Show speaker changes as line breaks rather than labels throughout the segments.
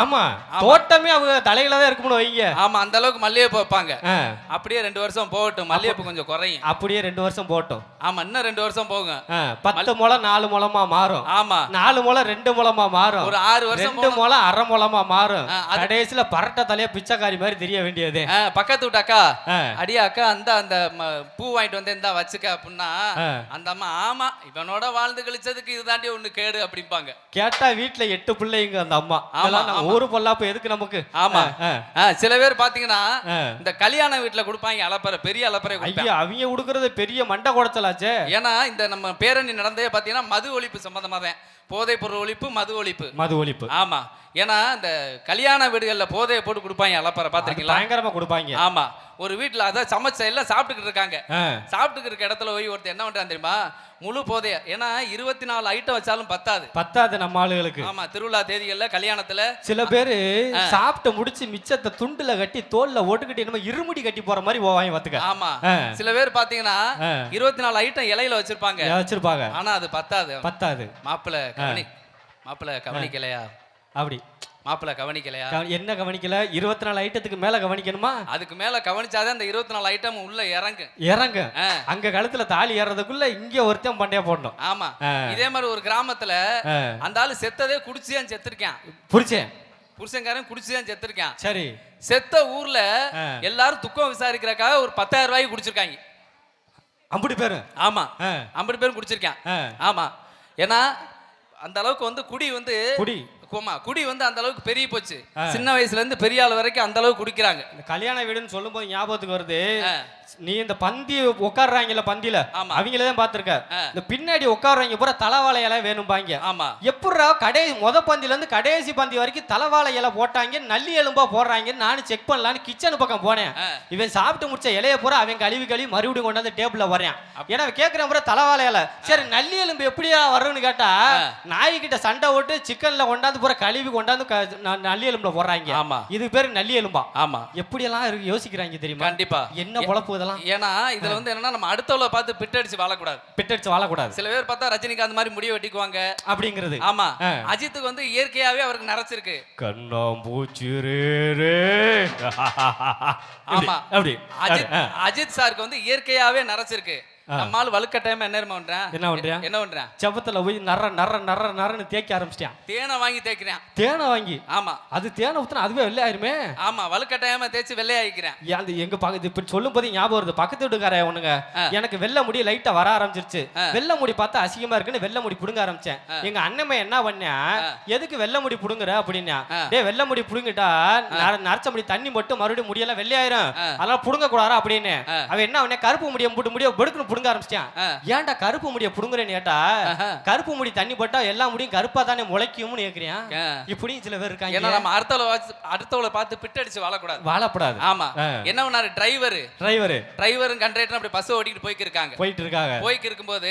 ஆமா தோட்டமே அவங்க தலையில தான் இருக்கும்னு வைங்க.
ஆமா அந்த அளவுக்கு மல்லிகைப்பூ வைப்பாங்க. அப்படியே ரெண்டு வருஷம் போகட்டும். மல்லிகைப்பூ கொஞ்சம் குறையும்.
அப்படியே ரெண்டு வருஷம் போட்டோம்
ஆமா இன்னும் ரெண்டு வருஷம் போகும்
ஆ, பத்து முளம் நாலு முளமா மாறும்.
ஆமா.
நாலு முளம் ரெண்டு முளமா மாறும்.
ஒரு ஆறு வருஷம்
ரெண்டு முளம் அரை முளமா மாறும். கடைசியில பரட்ட தலையா பிச்சைக்காரி மாதிரி தெரிய வேண்டியது.
பக்கத்து வீட்டு அக்கா. அடியா அக்கா அந்த அந்த பூ வாங்கிட்டு வந்து இந்தா வச்சுக்க அப்படின்னா. அந்த அம்மா ஆமா இவனோட வாழ்ந்து கழிச்சதுக்கு இதுதாண்டி ஒண்ணு கேடு அப்படிம்பாங்க.
கேட்டா வீட்டுல எட்டு பிள்ளைங்க அந்த அம்மா.
ஆமா.
ஊரு பொல்லாப்ப எதுக்கு நமக்கு?
ஆமா. சில பேர் பாத்தீங்கன்னா. இந்த கல்யாண வீட்டுல கொடுப்பாங்க அலப்பறை பெரிய அலப்பறை
அவங்க கொடுக்கறது பெரிய மண்டை குடைச்சலாச்சே.
ஏன்னா இந்த நம்ம பேரணி நடந்தே பாத்தீங்கன்னா மது ஒழிப்பு சம்பந்தமா தான் போதைப் பொருள் ஒழிப்பு மது ஒழிப்பு.
மது ஒழிப்பு.
ஆமா. ஏன்னா இந்த கல்யாண வீடுகள்ல போதையை போட்டு கொடுப்பாங்க அலப்பறை பாத்திருக்கீங்களா
பயங்கரமா கொடுப்பாங்க.
ஆமா. ஒரு வீட்டுல அதான் சமைச்ச எல்லாம் சாப்பிட்டுக்கிட்டு இருக்காங்க. சாப்பிட்டுக்கிட்டு இருக்க இடத்துல போய் ஒருத்தர் என்ன பண்றான் தெரியுமா? முழு போதைய ஏன்னா இருபத்தி நாலு ஐட்டம் வச்சாலும் பத்தாது.
பத்தாது நம்ம ஆளுகளுக்கு.
ஆமா திருவிழா தேதிகள்ல கல்யாணத்துல.
சில பேரு சாப்பிட்டு முடிச்சு மிச்சத்தை துண்டுல கட்டி தோல்ல ஓட்டுக்கிட்டு என்னமோ இருமுடி கட்டி போற மாதிரி போவாங்க பாத்துக்க
ஆமா. சில பேர் பாத்தீங்கன்னா. இருபத்தி நாலு ஐட்டம் இலையில வச்சிருப்பாங்க.
வச்சிருப்பாங்க.
ஆனா அது பத்தாது.
பத்தாது.
மாப்பிள்ள கவனி மாப்பிள்ள கவனிக்கலையா?
அப்படி.
மாப்பிள்ள கவனிக்கலையா?
கவ- என்ன கவனிக்கல? இருபத்தி நாலு ஐட்டத்துக்கு மேல கவனிக்கணுமா?
அதுக்கு மேல கவனிச்சாதான் இந்த இருபத்தி நாலு ஐட்டம் உள்ள இறங்கு.
இறங்க. அங்க கழுத்துல தாலி ஏறதுக்குள்ள இங்க ஒருத்தன் பண்டைய போடணும்.
ஆமா. இதே மாதிரி ஒரு கிராமத்துல. அந்த ஆளு செத்ததே குடிச்சுதான் செத்துருக்கான்.
புரிச்சேன்
புருஷன்காரன் குடிச்சுதான் செத்துருக்கான்.
சரி.
செத்த ஊர்ல. எல்லாரும் துக்கம் விசாரிக்கிறக்காக ஒரு பத்தாயிரம் ரூபாய்க்கு குடிச்சிருக்காங்க.
அம்புடி பேரு.
ஆமா. ஐம்பது பேரும் குடிச்சிருக்கான். ஆமா. ஏன்னா அந்த அளவுக்கு வந்து குடி வந்து
குடி.
ஆமா குடி வந்து அந்த அளவுக்கு பெரிய போச்சு. சின்ன வயசுல இருந்து பெரிய ஆள் வரைக்கும் அந்த அளவுக்கு குடிக்கிறாங்க.
இந்த கல்யாண வீடுன்னு சொல்லும் போது ஞாபகத்துக்கு வருது. நீ இந்த பந்தி உட்காடுறாங்கல்ல பந்தியில. அவங்கள தான் பாத்திருக்க. இந்த பின்னாடி உட்காடுறவங்க பூரா தலைவாழை இலை வேணும்பாங்க.
ஆமா.
எப்படிரா கடை முத பந்தில இருந்து கடைசி பந்தி வரைக்கும் தலைவாழை இலை போட்டாங்க நல்லி எலும்பா போடுறாங்கன்னு நானும் செக் பண்ணலான்னு கிச்சன் பக்கம் போனேன். இவன் சாப்பிட்டு முடிச்ச இலைய பூரா அவன் கழுவி கழுவி மறுபடியும் கொண்டாந்து டேபிள்ல வர்றான். ஏன்னா கேட்கிறேன் பூரா தலைவாழை இலை. சரி நல்லி எலும்பு எப்படியா வரும்னு கேட்டா நாய்கிட்ட சண்டை ஓட்டு சிக்கன்ல கொண்டாந்து பூரா கழுவி கொண்டாந்து நல்லி எலும்புல போடுறாங்க.
ஆமா.
இது பேரு நல்லி எலும்பா.
ஆமா.
எப்படியெல்லாம் இருக்கு யோசிக்கிறாங்க தெரியுமா?
கண்டிப்பா.
என்ன பொழப்பு இதெல்லாம்.
ஏன்னா இதுல வந்து என்னன்னா நம்ம அடுத்தவளை பார்த்து பிட்டடிச்சு வாழக்கூடாது.
பிட்டடிச்சு வாழக்கூடாது.
சில பேர் பார்த்தா ரஜினிகாந்த் மாதிரி முடிய வெட்டிக்குவாங்க.
அப்படிங்கிறது.
ஆமா. அஜித்துக்கு வந்து இயற்கையாவே அவருக்கு நரைச்சிருக்கு.
கண்ணாம்பூச்சிரே
ஆமா.
அப்படி
அஜித். அஜித் சாருக்கு வந்து இயற்கையாவே நரைச்சிருக்கு.
ஆ.
நம்மால் வலுக்கட்டாயமா என்ன பண்றேன்?
என்ன பண்றியா?
என்ன பண்றேன்?
செவத்துல போய் நற நற நற நறன்னு தேய்க்க ஆரம்பிச்சிட்டான்
தேனை வாங்கி தேய்க்கிறேன்.
தேனை வாங்கி?
ஆமா.
அது தேனை ஊத்துனா அதுவே வெள்ளை ஆயிருமே
ஆமா வலுக்கட்டாயமா தேய்ச்சி வெள்ளையாயிக்கிறேன்.
அது எங்க பக்கத்து இப்ப சொல்லும் போது ஞாபகம் வருது. பக்கத்து வீட்டுக்கார
ஆ.
எனக்கு வெள்ளை முடி லைட்டா வர ஆரம்பிச்சிருச்சு. வெள்ளை முடி பார்த்தா அசிங்கமா இருக்குன்னு வெள்ளை முடி புடுங்க ஆரம்பிச்சேன். எங்க அண்ணன் என்ன பண்ணா எதுக்கு வெள்ளை முடி புடுங்குற? அப்படின்னா. டேய் வெள்ளை முடி புடுங்கிட்டா நர- நரைச்ச முடி தண்ணி மட்டும் மறுபடியும் முடியெல்லாம் வெள்ளையாயிரும். அதெல்லாம் புடுங்க கூடாதா அப்படின்னு. அவன் என்ன அவனே கருப்பு முடிய போட்டு முடிய படுக்குன்னு புடுங்க ஆரம்பிச்சிட்டான். ஏன்டா கருப்பு முடிய புடுங்குறேன்னு கேட்டா. கருப்பு முடி தண்ணி போட்டா எல்லா முடியும் கருப்பா தானே முளைக்கும்னு கேக்குறியான்.
ஆ.
இப்படியும் சில பேர்
ஏன்னா
இருக்காங்க
நம்ம அடுத்தவளை அடுத்தவளை பார்த்து பிட்டடிச்சு வாழக்கூடாது.
வாழப்படாது.
ஆமா. என்ன பண்ணாரு டிரைவர்
டிரைவர்
டிரைவரும் கண்டக்டரும் அப்படி பஸ் ஓட்டிட்டு போய்க்கு இருக்காங்க
போயிட்டு இருக்காங்க
போய்க்கு இருக்கும்போது.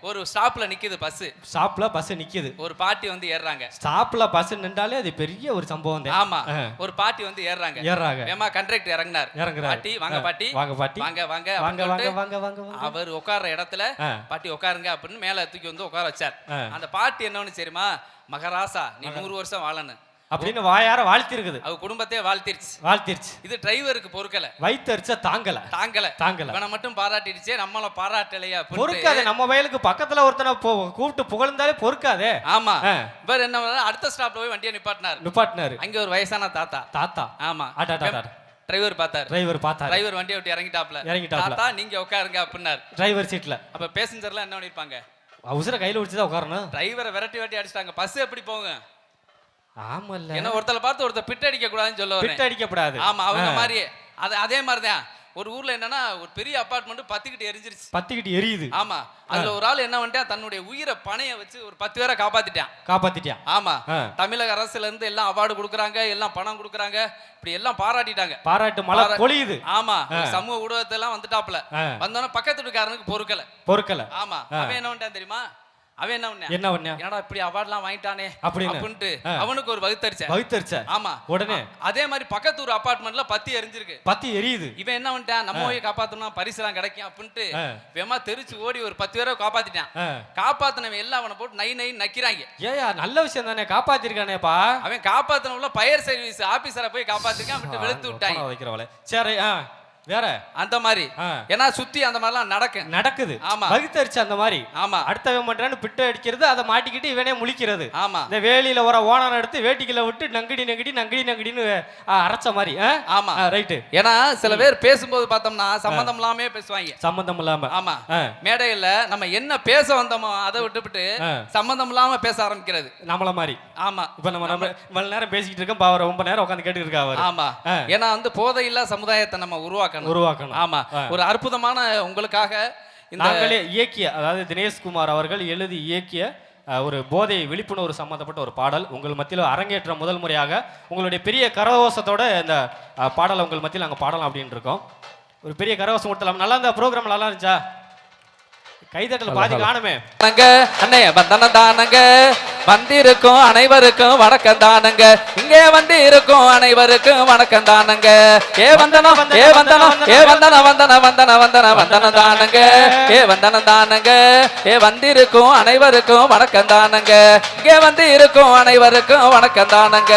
ஒரு ஸ்டாப்ல நிக்குது பஸ்.
ஸ்டாப்ல பஸ் நிக்குது.
ஒரு பாட்டி வந்து ஏறுறாங்க.
ஸ்டாப்ல பஸ் நின்றாலே அது பெரிய ஒரு சம்பவம் தான்.
ஆமா. ஒரு பாட்டி வந்து ஏறுறாங்க.
ஏறாங்க
ஏமா கண்டக்டர் இறங்குனார்.
இறங்குறாரு.
பாட்டி வாங்க. பாட்டி.
வாங்க பாட்டி.
வாங்க வாங்க
வாங்க வாங்க வாங்க வாங்க வாங்க.
அவர் உட்கார்ற இடத்துல. பாட்டி உட்காருங்க அப்படின்னு மேல தூக்கி வந்து உட்கார வச்சார். அந்த பாட்டி என்னன்னு தெரியுமா? மகராசா நீ நூறு வருஷம் வாழணும்
அப்படின்னு வாயார வாழ்த்தி இருக்குது
அவ குடும்பத்தையே வாழ்த்திருச்சு.
வாழ்த்திருச்சு.
இது டிரைவருக்கு பொறுக்கல.
வயிற்றுச்ச தாங்கல.
தாங்கல.
தாங்கல.
இவனை மட்டும் பாராட்டிடுச்சே நம்மள பாராட்டலையா.
பொறுக்காது நம்ம வயலுக்கு பக்கத்துல ஒருத்தனை கூப்பிட்டு புகழ்ந்தாலே பொறுக்காதே.
ஆமா. இவர் என்ன அடுத்த ஸ்டாப்ல போய் வண்டியை நிப்பாட்டினார்.
நிப்பாட்டினாரு.
அங்க ஒரு வயசான தாத்தா.
தாத்தா.
ஆமா. டிரைவர் பார்த்தாரு.
டிரைவர் பார்த்தாரு.
டிரைவர் வண்டியை விட்டு இறங்கிட்டாப்ல.
இறங்கிட்டாப்ல.
தாத்தா நீங்க உட்காருங்க அப்படின்னாரு.
டிரைவர் சீட்ல
அப்ப பேசஞ்சர்லாம் என்ன பண்ணிருப்பாங்க?
அவசர கையில வச்சுதான் உட்காரணும்.
டிரைவரை விரட்டி விரட்டி அடிச்சிட்டாங்க. பஸ் எப்படி போங்க
ஆமல்ல.
ஏன்னா ஒருத்தரை பார்த்து ஒருத்தர் பிட் அடிக்க கூடாதுன்னு சொல்ல வரேன்.
பிட்டு அடிக்கப்படாது
ஆமா அவங்க மாதிரியே. அது அதே மாதிரிதான். ஒரு ஊர்ல என்னன்னா ஒரு பெரிய அபார்ட்மெண்ட் பத்துக்கிட்டு எரிஞ்சிருச்சு.
பத்திக்கிட்டு எரியுது.
ஆமா. அதுல ஒரு ஆள் என்ன பண்ணிட்டான்? தன்னுடைய உயிரை பணைய வச்சு ஒரு பத்து பேரை காப்பாத்திட்டான்.
காப்பாத்திட்டியா
ஆமா. தமிழக அரசுல இருந்து எல்லாம் அவார்டு கொடுக்குறாங்க எல்லாம் பணம் கொடுக்குறாங்க இப்படி எல்லாம் பாராட்டிட்டாங்க.
பாராட்டு மழை பொழியுது.
ஆமா. சமூக ஊடகத்தெல்லாம் வந்துட்டாப்ல. வந்தோன்னே பக்கத்து வீட்டுக்காரனுக்கு பொறுக்கல.
பொறுக்கல.
ஆமா. அவன் என்ன பண்ணிட்டான் தெரியுமா? அவன் என்ன
என்ன பண்ண
என்னடா இப்படி அவார்ட்லாம் வாங்கிட்டானே. அப்படின்ட்டு. அவனுக்கு ஒரு வகுத்தரிச்ச.
வகுத்தரிச்ச.
ஆமா.
உடனே?
அதே மாதிரி பக்கத்து ஊர் அபார்ட்மெண்ட்ல பத்தி எரிஞ்சிருக்கு.
பத்தி எரியுது.
இவன் என்ன பண்ணிட்டான் நம்ம போய் காப்பாத்தணும் பரிசுலாம் கிடைக்கும் அப்படின்ட்டு. வேமா தெரிச்சு ஓடி ஒரு பத்து பேரை காப்பாத்திட்டான். காப்பாத்தினவன் எல்லாம் அவனை போட்டு நை நை நக்கிறாங்க.
ஏயா நல்ல விஷயம் தானே காப்பாத்திருக்கானேப்பா.
அவன் காப்பாத்தினவுல பயர் சர்வீஸ் ஆபீசரை போய் காப்பாத்திருக்கான் விட்டு வெளுத்து விட்டாங்க.
வைக்கிறவளே. சரி வேற?
அந்த மாதிரி. ஏன்னா சுத்தி அந்த மாதிரிலாம் நடக்கும்
நடக்குது.
ஆமா.
வகுத்தரிச்சு அந்த மாதிரி.
ஆமா.
அடுத்தவன் பண்றான்னு பிட்டு அடிக்கிறது அதை மாட்டிக்கிட்டு இவனே முழிக்கிறது.
ஆமா.
இந்த வேலியில வர ஓனர் எடுத்து வேட்டிக்குள்ள விட்டு நங்கடி நங்கடி நங்கடி நங்கடின்னு அரைச்ச மாதிரி.
ஆமா.
ரைட்டு.
ஏன்னா சில பேர் பேசும்போது பார்த்தோம்னா சம்பந்தம் இல்லாமே பேசுவாங்க.
சம்பந்தம் இல்லாம.
ஆமா. மேடையில நம்ம என்ன பேச வந்தோமோ அதை விட்டுவிட்டு. சம்பந்தம் இல்லாம பேச ஆரம்பிக்கிறது.
நம்மள மாதிரி.
ஆமா.
இப்ப நம்ம நம்ம இவ்வளவு நேரம் பேசிக்கிட்டு இருக்கோம் ரொம்ப நேரம் உட்காந்து கேட்டுட்டு இருக்கா
ஆமா. ஏன்னா வந்து போதையில்லா சமுதாயத்தை நம்ம உருவாக்கணும்.
உருவாக்கணும்.
ஆமா. ஒரு அற்புதமான உங்களுக்காக இந்த
நாங்களே இயக்கிய அதாவது தினேஷ்குமார் அவர்கள் எழுதி இயக்கிய ஒரு போதை விழிப்புணர்வு சம்பந்தப்பட்ட ஒரு பாடல். உங்கள் மத்தியில் அரங்கேற்ற முதல் முறையாக உங்களுடைய பெரிய கரகோஷத்தோட இந்த பாடலை உங்கள் மத்தியில் நாங்கள் பாடலாம் அப்படின்னு இருக்கோம் ஒரு பெரிய கரகோஷம் கொடுத்தலாம் நல்லா இந்த ப்ரோக்ராம் நல்லா இருந்துச்சா? கைதட்டல் பாதி காணுமே.
அண்ணே வந்தன தானங்க. வந்திருக்கும் அனைவருக்கும் வணக்கம் தானுங்க. இங்கே வந்து இருக்கும் அனைவருக்கும் வணக்கம் தானுங்க. ஏ வந்தன ஏ வந்தன ஏ வந்தன வந்தன வந்தன வந்தன வந்தன தானுங்க. ஏ வந்தன தானுங்க. ஏ வந்திருக்கும் அனைவருக்கும் வணக்கம் தானுங்க. இங்கே வந்து இருக்கும் அனைவருக்கும் வணக்கம் தானுங்க.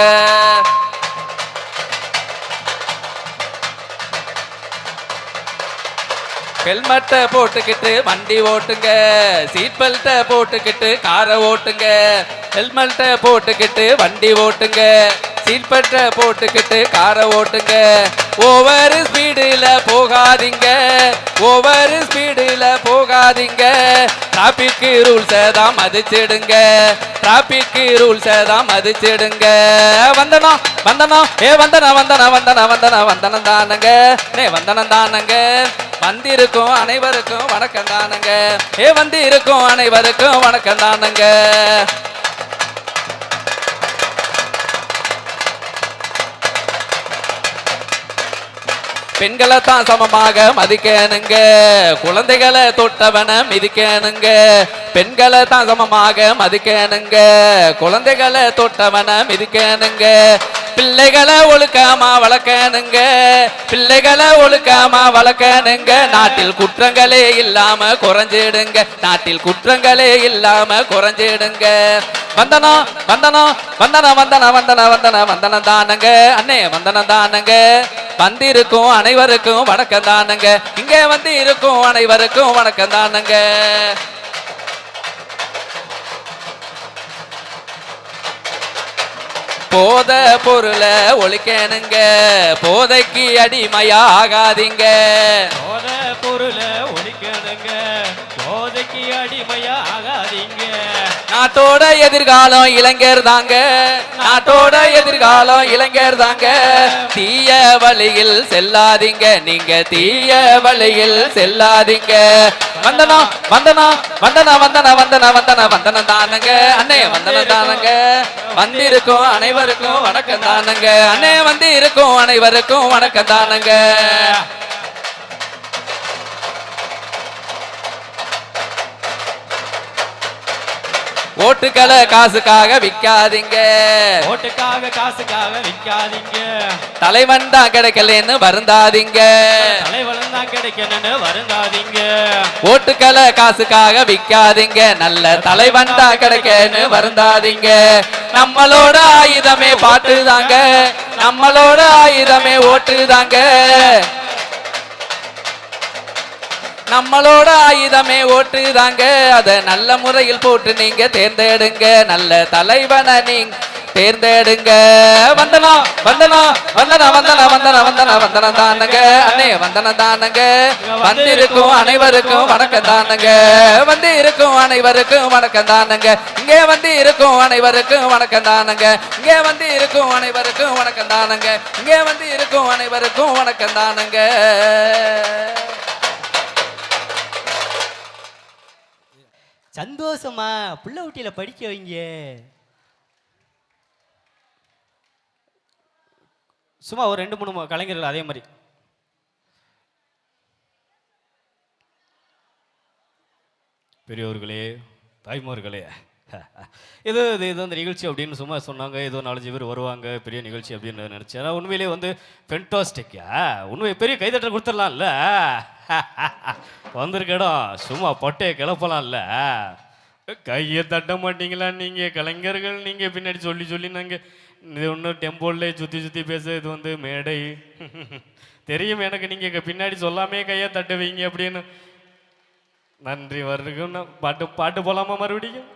ஹெல்மெட்டை போட்டுக்கிட்டு வண்டி ஓட்டுங்க. சீட் பெல்ட்டை போட்டுக்கிட்டு காரை ஓட்டுங்க. ஹெல்மெட்டை போட்டுக்கிட்டு வண்டி ஓட்டுங்க. சீட்பட்ட போட்டுக்கிட்டு காரை ஓட்டுங்க. ஓவர் ஸ்பீடில் போகாதீங்க. ஓவர் ஸ்பீடில் போகாதீங்க. டிராபிக் ரூல்ஸை தான் மதிச்சிடுங்க. டிராபிக் ரூல்ஸை தான் மதிச்சிடுங்க. வந்தனா வந்தனா ஏ வந்தனா வந்தனா வந்தனா வந்தனா வந்தனம் தானுங்க. நே வந்தனம் தானுங்க. வந்திருக்கும் அனைவருக்கும் வணக்கம் தானுங்க. ஏ வந்து இருக்கும் அனைவருக்கும் வணக்கம் தானுங்க. பெண்களை தான் சமமாக மதிக்கணுங்க குழந்தைகளை தொட்டவன மிதிக்கணுங்க பெண்களை தான் சமமாக மதிக்கணுங்க குழந்தைகளை தொட்டவன மிதிக்கணுங்க பிள்ளைகளை ஒழுக்காமா வளர்க்கணுங்க பிள்ளைகளை ஒழுக்காமா வளர்க்கணுங்க நாட்டில் குற்றங்களே இல்லாம குறைஞ்சிடுங்க. நாட்டில் குற்றங்களே இல்லாம குறைஞ்சிடுங்க. வந்தனம் வந்தனம் வந்தன வந்தன வந்தன வந்தன வந்தனம் தானங்க அண்ணே வந்தனம் தானங்க வந்திருக்கும் அனைவருக்கும் வணக்கம் தானுங்க. இங்க வந்து இருக்கும் அனைவருக்கும் வணக்கம் தானுங்க. போத பொருளை ஒழிக்கணுங்க. போதைக்கு அடிமையா ஆகாதீங்க
போத பொருளை ஒழிக்கணுங்க. போதைக்கு அடிமையா ஆகாதீங்க
நாட்டோட எதிர்காலம் இளைஞர் தாங்க. நாட்டோட எதிர்காலம் இளைஞர் தாங்க. தீய வழியில் செல்லாதீங்க. நீங்க தீய வழியில் செல்லாதீங்க. வந்தனா வந்தனா வந்தனா வந்தனா வந்தனா வந்தனா வந்தன தானங்க. அண்ணே வந்தன தானங்க. வந்திருக்கும் அனைவருக்கும் வணக்கம் தானங்க. அண்ணே வந்து இருக்கும் அனைவருக்கும் வணக்கம் தானங்க. ஓட்டுக்களை காசுக்காக விற்காதீங்க
ஓட்டுக்காக காசுக்காக விற்காதீங்க
தலைவன் தான் கிடைக்கலன்னு வருந்தாதீங்க.
தலைவன் தான் கிடைக்கணும்னு வருந்தாதீங்க.
ஓட்டுக்களை காசுக்காக விற்காதீங்க நல்ல தலைவன் தான் கிடைக்கன்னு வருந்தாதீங்க. நம்மளோட ஆயுதமே பாட்டுதாங்க. நம்மளோட ஆயுதமே ஓட்டுதாங்க. நம்மளோட ஆயுதமே ஓட்டுதாங்க. அதை நல்ல முறையில் போட்டு நீங்க தேர்ந்தெடுங்க. நல்ல தலைவனை நீங்க தேர்ந்தெடுங்க. வந்தனா வந்தனா வந்தனா வந்தனா வந்தனா வந்தனா வந்தனம் தானுங்க. அண்ணே வந்தன தானுங்க. வந்திருக்கும் அனைவருக்கும் வணக்கம் தானுங்க. வந்து இருக்கும் அனைவருக்கும் வணக்கம் தானுங்க. இங்கே வந்து இருக்கும் அனைவருக்கும் வணக்கம் தானுங்க. இங்கே வந்து இருக்கும் அனைவருக்கும் வணக்கம் தானுங்க. இங்கே வந்து இருக்கும் அனைவருக்கும் வணக்கம் தானுங்க.
சந்தோஷமா? பிள்ளை ஊட்டியில் படிக்க வைங்க. சும்மா ஒரு ரெண்டு மூணு கலைஞர்கள் அதே மாதிரி. பெரியோர்களே தாய்மார்களே இது இது இது வந்து நிகழ்ச்சி அப்படின்னு சும்மா சொன்னாங்க. ஏதோ நாலஞ்சு பேர் வருவாங்க பெரிய நிகழ்ச்சி அப்படின்னு நினச்சேன். ஆனால் உண்மையிலேயே வந்து ஃபென்டாஸ்டிக்கா உண்மை பெரிய கைதட்டல் கொடுத்துடலாம்ல? வந்திருக்க இடம். சும்மா பொட்டையை கிளப்பலாம்ல? கையை தட்ட மாட்டீங்களா நீங்கள் கலைஞர்கள் நீங்கள் பின்னாடி சொல்லி சொல்லி நாங்கள் இது ஒன்றும் டெம்போல்லே சுற்றி சுற்றி பேச இது வந்து மேடை. தெரியும் எனக்கு நீங்கள் பின்னாடி சொல்லாமே கையை தட்டுவீங்க அப்படின்னு. நன்றி வருகும் பாட்டு பாட்டு போகலாமா மறுபடியும்?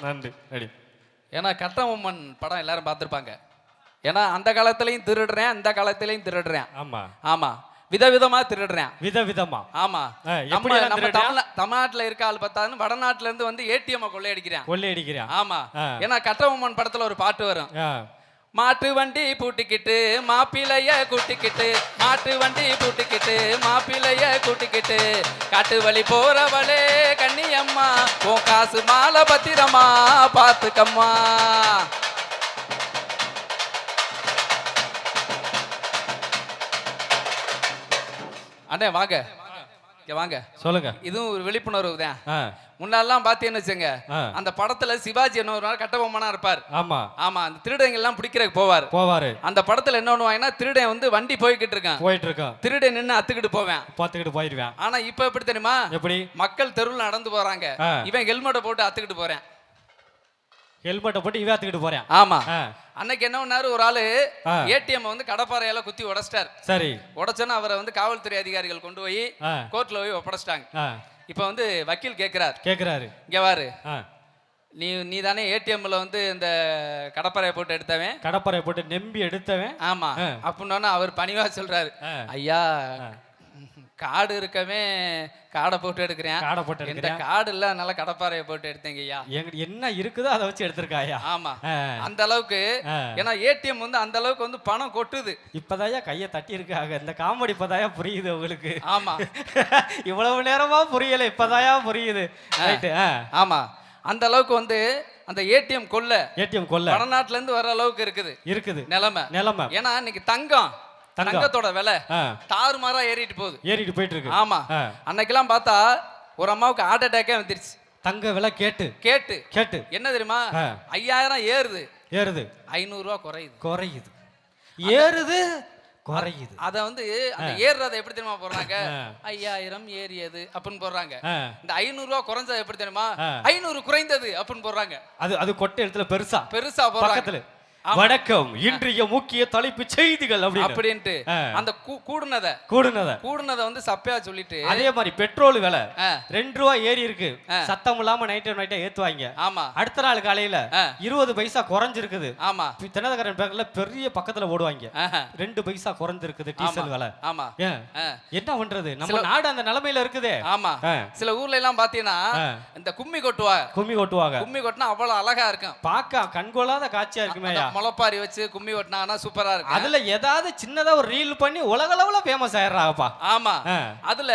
நன்றி அடி
ஏன்னா கட்டபொம்மன் படம் எல்லாரும் பார்த்துருப்பாங்க. ஏன்னா அந்த காலத்துலயும் திருடுறேன் இந்த காலத்துலயும் திருடுறேன்.
ஆமா.
ஆமா. விதவிதமா திருடுறேன்.
விதவிதமா.
ஆமா. நம்ம நம்ம? தமிழ் தமிழ்நாட்டுல இருக்க ஆள் பார்த்தாலும் வடநாட்டுல இருந்து வந்து ஏடிஎம் கொள்ளையடிக்கிறான்.
கொள்ளையடிக்கிறான்.
ஆமா. ஏன்னா கட்டபொம்மன் படத்துல ஒரு பாட்டு வரும். மாட்டு வண்டி பூட்டிக்கிட்டு மாப்பிளைய கூட்டிக்கிட்டு மாட்டு வண்டி பூட்டிக்கிட்டு மாப்பிளைய கூட்டிக்கிட்டு காட்டு வழி போறவளே கண்ணியம்மா உன் காசு மாலை பத்திரமா பாத்துக்கம்மா அண்ணே வாங்க. வாங்க.
சொல்லுங்க.
இதுவும் ஒரு விழிப்புணர்வு தான்.
ஆ,
முன்னாடிலாம் பார்த்தீங்கன்னு வச்சுங்க. அந்த படத்துல சிவாஜி என்ன ஒரு நாள் கட்டபொம்மனா இருப்பார்.
ஆமா.
ஆமா அந்த திருடங்க எல்லாம் பிடிக்கிறதுக்கு போவார்.
போவாரு.
அந்த படத்துல என்ன பண்ணுவாங்கன்னா திருடன் வந்து வண்டி போய்கிட்டு இருக்கான்.
போயிட்டு இருக்கான்.
திருடன் நின்னு அத்துக்கிட்டு போவேன்.
பார்த்துக்கிட்டு போயிடுவேன்
ஆனா இப்ப எப்படி தெரியுமா?
எப்படி?
மக்கள் தெருவில் நடந்து போறாங்க. இவன் ஹெல்மெட்டை போட்டு அத்துக்கிட்டு போறேன்.
ஹெல்மெட்டை போட்டு இவாத்துக்கிட்டு போறேன்.
ஆமா. அன்னைக்கு என்ன பண்ணாரு? ஒரு ஆளு. ஏடிஎம் வந்து கடப்பாறையால குத்தி உடைச்சிட்டார்.
சரி.
உடைச்சோன்னா அவரை வந்து காவல்துறை அதிகாரிகள் கொண்டு போய் கோர்ட்ல போய் ஒப்படைச்சிட்டாங்க. இப்போ வந்து வக்கீல் கேட்கிறார்
கேக்குறாரு.
இங்க வாரு. நீ நீ தானே ஏடிஎம்ல வந்து இந்த கடப்பாறையை போட்டு எடுத்தவன்.
கடப்பறை போட்டு நம்பி எடுத்தவன்.
ஆமா. அப்படின்னா அவர் பணிவா சொல்றாரு. ஐயா. காடு இருக்கவே காடை போட்டு எடுக்கிறேன்.
காடை போட்டு
இந்த காடு இல்ல அதனால கடப்பாறையை போட்டு எடுத்தேங்க ஐயா.
என்ன இருக்குதோ அதை வச்சு எடுத்திருக்காயா
ஆமா. அந்த அளவுக்கு. ஏன்னா ஏடிஎம் வந்து அந்த அளவுக்கு வந்து பணம் கொட்டுது.
இப்பதாயா கையை தட்டி இருக்காங்க. இந்த காமெடி இப்பதாயா புரியுது உங்களுக்கு?
ஆமா.
இவ்வளவு நேரமா புரியல இப்பதாயா புரியுது.
ஆமா. அந்த அளவுக்கு வந்து அந்த ஏடிஎம் கொள்ள
ஏடிஎம் கொல்ல.
வடநாட்டுல இருந்து வர அளவுக்கு இருக்குது.
இருக்குது.
நிலைமை.
நிலைமை.
ஏன்னா இன்னைக்கு தங்கம். தங்கத்தோட விலை தாறுமாறா ஏறிட்டு போகுது.
ஏறிட்டு போயிட்டு இருக்கு
ஆமா அன்னைக்கெல்லாம் பார்த்தா ஒரு அம்மாவுக்கு ஹார்ட் அட்டாக்கே வந்துருச்சு.
தங்க விலை கேட்டு.
கேட்டு.
கேட்டு.
என்ன தெரியுமா. ஐயாயிரம் ஏறுது.
ஏறுது.
ஐநூறு ரூபா குறையுது.
குறையுது ஏறுது குறையுது.
அத வந்து அந்த ஏறுறத எப்படி தெரியுமா போடுறாங்க. ஐயாயிரம் ஏறியது அப்படின்னு போடுறாங்க. இந்த ஐநூறு ரூபா குறைஞ்சது எப்படி தெரியுமா. ஐநூறு குறைந்தது அப்படின்னு போடுறாங்க.
அது அது கொட்டை எழுத்துல பெருசா.
பெருசா போடுறாங்க.
வணக்கம் இன்றைய முக்கிய தலைப்பு செய்திகள் அப்படின்னு.
அப்படின்ட்டு. அந்த கூடுனத
கூடுனத.
கூடுனத வந்து சப்பையா சொல்லிட்டு
அதே மாதிரி பெட்ரோல் விலை. ரெண்டு ரூபா ஏறி இருக்கு. சத்தம் இல்லாம நைட்டு நைட்டா ஏத்துவாங்க.
ஆமா.
அடுத்த நாள் காலையில. இருபது பைசா குறைஞ்சிருக்குது.
ஆமா.
தினகரன் பேங்க்ல பெரிய பக்கத்துல ஓடுவாங்க. ரெண்டு பைசா குறைஞ்சிருக்குது டீசல் விலை.
ஆமா.
என்ன பண்றது? நம்ம நாடு அந்த நிலைமையில இருக்குதே.
ஆமா. சில ஊர்ல எல்லாம் பாத்தீங்கன்னா. இந்த கும்மி கொட்டுவாங்க.
கும்மி கொட்டுவாங்க.
கும்மி கொட்டினா அவ்வளவு அழகா இருக்கும்.
பார்க்க கண்கொள்ளாத காட்சியா இருக்குமே.
முளைப்பாரி வச்சு கும்மி கொட்டினாங்கன்னா சூப்பரா இருக்கும்
அதுல ஏதாவது சின்னதா ஒரு ரீல் பண்ணி உலகளவுல ஃபேமஸ் ஆயிடுறாங்கப்பா.
ஆமா. அதுல